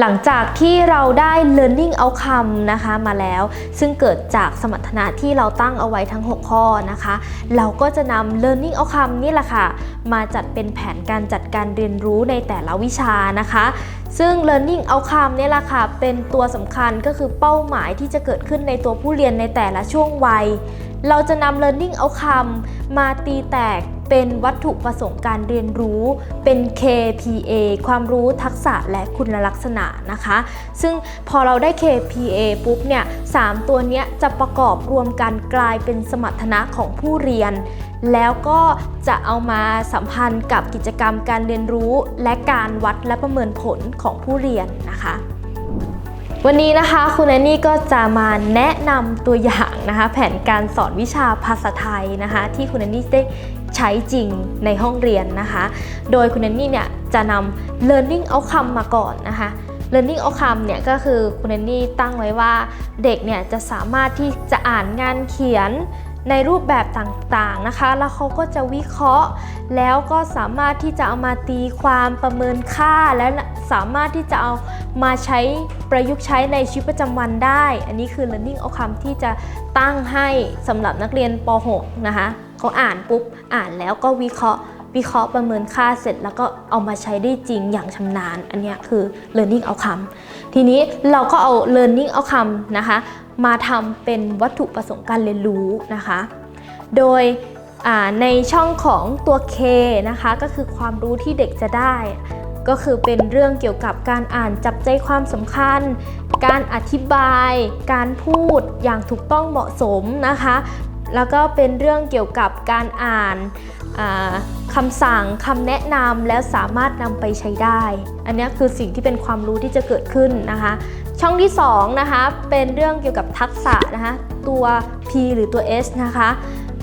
หลังจากที่เราได้ learning outcome นะคะมาแล้ว ซึ่งเกิดจากสมรรถนะที่เราตั้งเอาไว้ทั้ง 6 ข้อนะคะ เราก็จะนำ learning outcome นี่แหละค่ะ มาจัดเป็นแผนการจัดการเรียนรู้ในแต่ละวิชานะคะ ซึ่ง learning outcome เนี่ยแหละค่ะ เป็นตัวสำคัญก็คือเป้าหมายที่จะเกิดขึ้นในตัวผู้เรียนในแต่ละช่วงวัย เราจะนำ learning outcome มาตีแตก เป็นวัตถุประสงค์การเรียนรู้ เป็น KPA ความรู้ทักษะและคุณลักษณะนะคะ ซึ่งพอเราได้ KPA ปุ๊บเนี่ยสามตัวเนี้ยจะประกอบรวมกันกลายเป็นสมรรถนะของผู้เรียน แล้วก็จะเอามาสัมพันธ์กับกิจกรรมการเรียนรู้ และการวัดและประเมินผลของผู้เรียนนะคะ วันนี้นะคะคุณแอนนี่ก็จะมาแนะนำตัวอย่างนะคะ แผนการสอนวิชาภาษาไทยนะคะ ที่คุณแอนนี่ได้ใช้จริงในห้องเรียนนะคะ โดยคุณแอนนี่เนี่ยจะนำ learning outcome มาก่อนนะคะ learning outcome เนี่ยก็คือคุณแอนนี่ตั้งไว้ว่าเด็กเนี่ยจะสามารถที่จะอ่านงานเขียน ในรูปแบบต่างๆนะคะ แล้วเขาก็จะวิเคราะห์ แล้วก็สามารถที่จะเอามาตีความประเมินค่า และสามารถที่จะเอามาใช้ประยุกต์ใช้ในชีวิตประจำวันได้ อันนี้คือ learning outcome ที่จะตั้งให้สำหรับนักเรียนป .6 นะคะเขาอ่านปุ๊บ อ่านแล้วก็วิเคราะห์ วิเคราะห์ประเมินค่าเสร็จ แล้วก็เอามาใช้ได้จริงอย่างชำนาญ อันนี้คือ learning outcome ทีนี้เราก็เอา learning outcome นะคะมาทำเป็นวัตถุประสงค์การเรียนรู้นะคะ โดยในช่องของตัว K นะคะก็คือความรู้ที่เด็กจะได้ ก็คือเป็นเรื่องเกี่ยวกับการอ่านจับใจความสำคัญ การอธิบาย การพูดอย่างถูกต้องเหมาะสมนะคะ แล้วก็เป็นเรื่องเกี่ยวกับการอ่าน คำสั่งคำแนะนำแล้วสามารถนำไปใช้ได้ อันนี้คือสิ่งที่เป็นความรู้ที่จะเกิดขึ้นนะคะ ช่องที่2นะคะเป็นเรื่องเกี่ยวกับทักษะนะคะตัว P หรือตัว S นะคะ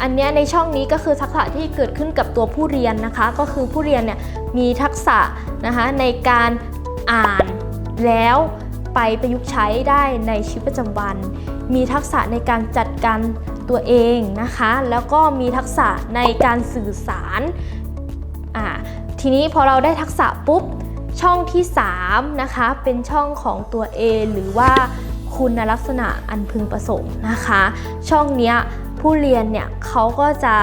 อันนี้ในช่องนี้ก็คือทักษะที่เกิดขึ้นกับตัวผู้เรียนนะคะ ก็คือผู้เรียนเนี่ยมีทักษะนะคะในการอ่านแล้วไปประยุกต์ใช้ได้ในชีวิตประจำวัน มีทักษะในการจัดการ ตัวเองนะคะ แล้วก็มีทักษะในการสื่อสารอ่าทีนี้พอเราได้ทักษะปุ๊บช่องที่ 3 นะคะ เป็นช่องของตัว A หรือว่าคุณลักษณะอันพึงประสงค์นะคะ ช่องนี้ผู้เรียนเนี่ยเขาก็จะ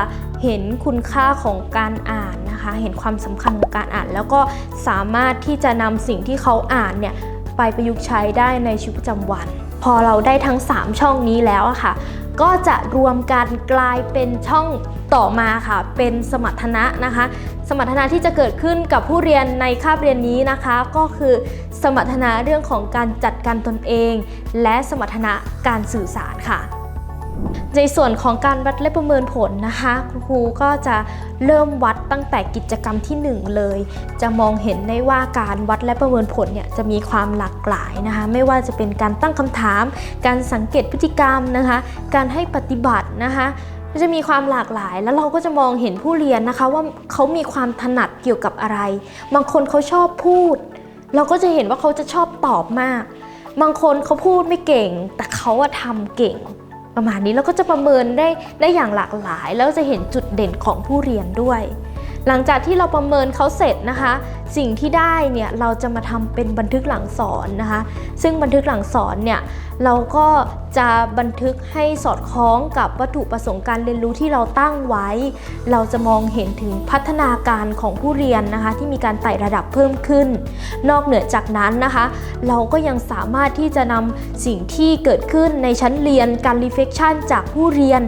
เห็นคุณค่าของการอ่านนะคะ เห็นความสำคัญของการอ่าน แล้วก็สามารถที่จะนำสิ่งที่เขาอ่านเนี่ยไปประยุกต์ใช้ได้ในชีวิตประจำวัน พอเราได้ทั้ง 3 ช่องนี้แล้วอะค่ะ ก็จะรวมกันกลายเป็นช่องต่อมาค่ะ เป็นสมรรถนะนะคะ สมรรถนะที่จะเกิดขึ้นกับผู้เรียนในคาบเรียนนี้นะคะ ก็คือสมรรถนะเรื่องของการจัดการตนเอง และสมรรถนะการสื่อสารค่ะ ในส่วนของการวัดและประเมินผลนะคะครูก็จะเริ่มวัดตั้งแต่กิจกรรมที่ 1 เลย จะมองเห็นได้ว่าการวัดและประเมินผลเนี่ยจะมีความหลากหลายนะคะ ไม่ว่าจะเป็นการตั้งคำถาม การสังเกตพฤติกรรมนะคะ การให้ปฏิบัตินะคะจะมีความหลากหลาย แล้วเราก็จะมองเห็นผู้เรียนนะคะว่าเขามีความถนัดเกี่ยวกับอะไร บางคนเขาชอบพูด เราก็จะเห็นว่าเขาจะชอบตอบมาก บางคนเขาพูดไม่เก่ง แต่เขาทำเก่ง ประมาณนี้เราก็จะประเมินได้ได้อย่างหลากหลาย แล้วจะเห็นจุดเด่นของผู้เรียนด้วย หลังจากที่เราประเมินเขาเสร็จนะคะ สิ่งที่ได้เนี่ยเราจะมาทำเป็นบันทึกหลังสอนนะคะ ซึ่งบันทึกหลังสอนเนี่ยเราก็จะบันทึกให้สอดคล้องกับวัตถุประสงค์การเรียนรู้ที่เราตั้งไว้ เราจะมองเห็นถึงพัฒนาการของผู้เรียนนะคะ ที่มีการไต่ระดับเพิ่มขึ้น นอกเหนือจากนั้นนะคะ เราก็ยังสามารถที่จะนำสิ่งที่เกิดขึ้นในชั้นเรียนการรีเฟคชันจากผู้เรียน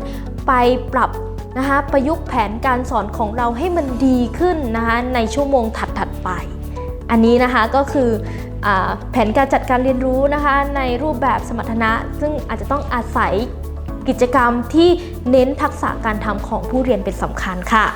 ไปปรับ นะคะประยุกต์แผนการสอนของเราให้มันดีขึ้นนะคะในชั่วโมงถัดๆไป อันนี้นะคะก็คืออแผนการจัดการเรียนรู้นะคะในรูปแบบสมรรถนะ ซึ่งอาจจะต้องอาศัยกิจกรรมที่เน้นทักษะการทำของผู้เรียนเป็นสำคัญค่ะ